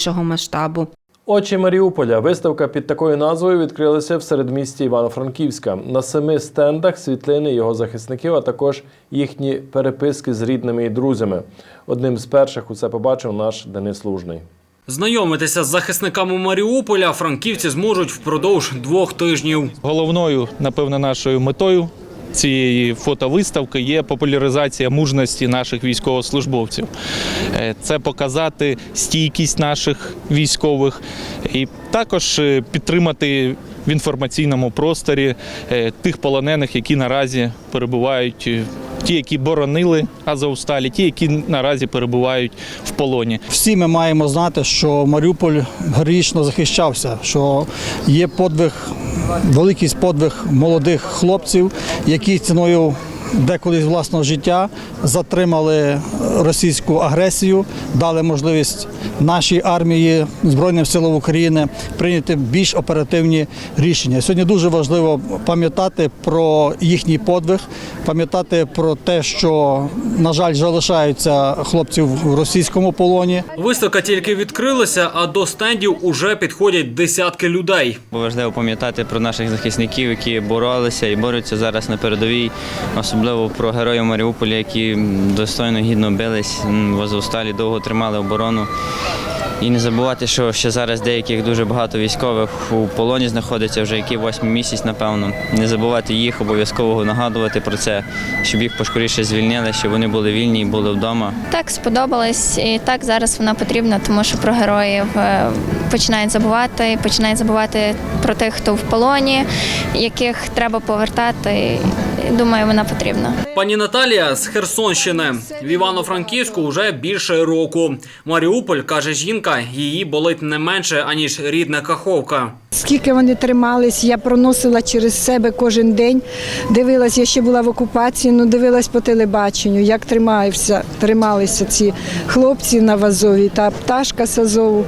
більшого масштабу. Очі Маріуполя. Виставка під такою назвою відкрилася в середмісті Івано-Франківська. На семи стендах світлини його захисників, а також їхні переписки з рідними і друзями. Одним з перших усе побачив наш Денис Лужний. Знайомитися з захисниками Маріуполя франківці зможуть впродовж двох тижнів. Головною, напевно, нашою метою цієї фотовиставки є популяризація мужності наших військовослужбовців. Е, Це показати стійкість наших військових і також е, підтримати в інформаційному просторі е, тих полонених, які наразі перебувають. Ті, які боронили Азовсталі, ті, які наразі перебувають в полоні. Всі ми маємо знати, що Маріуполь героїчно захищався, що є подвиг, великий подвиг молодих хлопців, які ціною деколи власного життя затримали російську агресію, дали можливість нашій армії Збройним силам України прийняти більш оперативні рішення. Сьогодні дуже важливо пам'ятати про їхній подвиг, пам'ятати про те, що, на жаль, залишаються хлопці в російському полоні. Виставка тільки відкрилася, а до стендів уже підходять десятки людей. Важливо пам'ятати про наших захисників, які боролися і борються зараз на передовій, особливо про героїв Маріуполя, які достойно гідно бились м, довго тримали оборону. І не забувати, що ще зараз деяких дуже багато військових у полоні знаходиться вже який восьмий місяць, напевно. Не забувати їх, обов'язково нагадувати про це, щоб їх пошкоріше звільнили, щоб вони були вільні і були вдома. Так сподобалось, і так зараз вона потрібна, тому що про героїв е, починають забувати, починають забувати про тих, хто в полоні, яких треба повертати. Думаю, вона потрібна. Пані Наталія з Херсонщини в Івано-Франківську вже більше року. Маріуполь каже жінка, її болить не менше аніж рідна Каховка. Скільки вони тримались, я проносила через себе кожен день. Дивилась, я ще була в окупації, ну дивилась по телебаченню, як тримаються, трималися ці хлопці на Вазові, та пташка з Азову,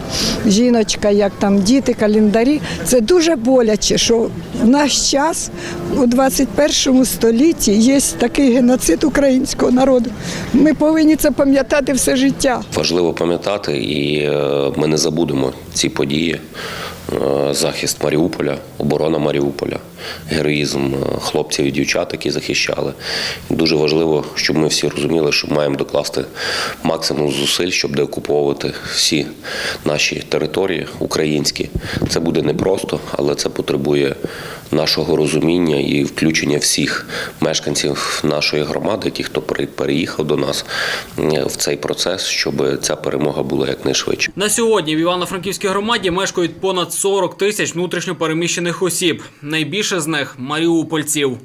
жіночка, як там діти, календарі. Це дуже боляче, що в наш час у 21 столітті є такий геноцид українського народу. Ми повинні це пам'ятати все життя. Важливо пам'ятати, і е, ми не забудемо ці події. Е, Захист Маріуполя, оборона Маріуполя, героїзм е, хлопців і дівчат, які захищали. Дуже важливо, щоб ми всі розуміли, що маємо докласти максимум зусиль, щоб деокуповувати всі наші території українські. Це буде непросто, але це потребує нашого розуміння і включення всіх мешканців нашої громади, ті, хто пере- переїхав до нас в цей процес, щоб ця перемога була якнайшвидше. На сьогодні в Івано-Франківській громаді мешкають понад 40 тисяч внутрішньо переміщених осіб. Найбільше з них маріупольців.